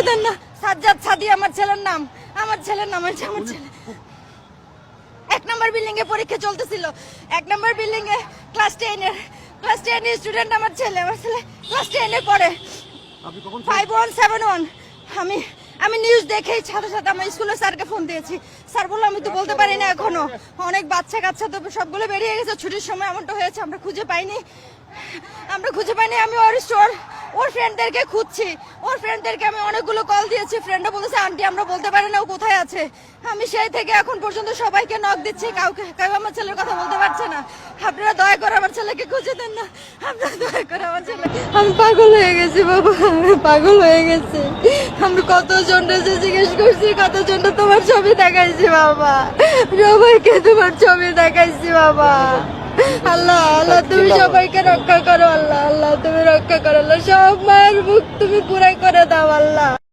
খুঁজে দেন না। সাজ্জাদ সাদি আমার ছেলের নাম। আমার ছেলের নাম আছে আমার ছেলে। এক নম্বর বিল্ডিং এ পরীক্ষা চলতেছিল। এক নম্বর বিল্ডিং এ ক্লাস টেন এর ক্লাস টেন এর স্টুডেন্ট আমার ছেলে আমার ছেলে ক্লাস টেন এ পড়ে। ফাইভ ওয়ান সেভেন ওয়ান আমি আমি নিউজ দেখেই সাথে সাথে আমার স্কুলের স্যারকে ফোন দিয়েছি। স্যার বলল আমি তো বলতে পারি না এখনও। অনেক বাচ্চা কাচ্চা তো সবগুলো বেরিয়ে গেছে। ছুটির সময় এমনটা হয়েছে আমরা খুঁজে পাইনি। আমরা খুঁজে পাইনি আমি ওর স্টোর ওর ফ্রেন্ডদেরকে খুঁজছি। ওর ফ্রেন্ডদেরকে আমি অনেকগুলো কল দিয়েছি। ফ্রেন্ডও বলেছে আন্টি, আমরা বলতে পারি না ও কোথায় আছে? আমি সেই থেকে এখন পর্যন্ত সবাইকে নক দিচ্ছি। কাউকে, কেউ আমার ছেলের কথা বলতে পারছে না। আপনারা দয়া করে আমার ছেলেকে খুঁজে দেন না। আপনারা দয়া করে আমার ছেলে আমি পাগল হয়ে গেছি বাবা, আমি পাগল হয়ে গেছি। আমি কত যে জিজ্ঞেস করছি কতজনটা তোমার ছবি দেখাইছি বাবা। সবাইকে তোমার ছবি দেখাইছি বাবা। আল্লাহ আল্লাহ তুমি সবাইকে রক্ষা করো আল্লাহ আল্লাহ তুমি রক্ষা করো। আল্লাহ সব মায়ের মুখ তুমি পুরাই করে দাও আল্লাহ।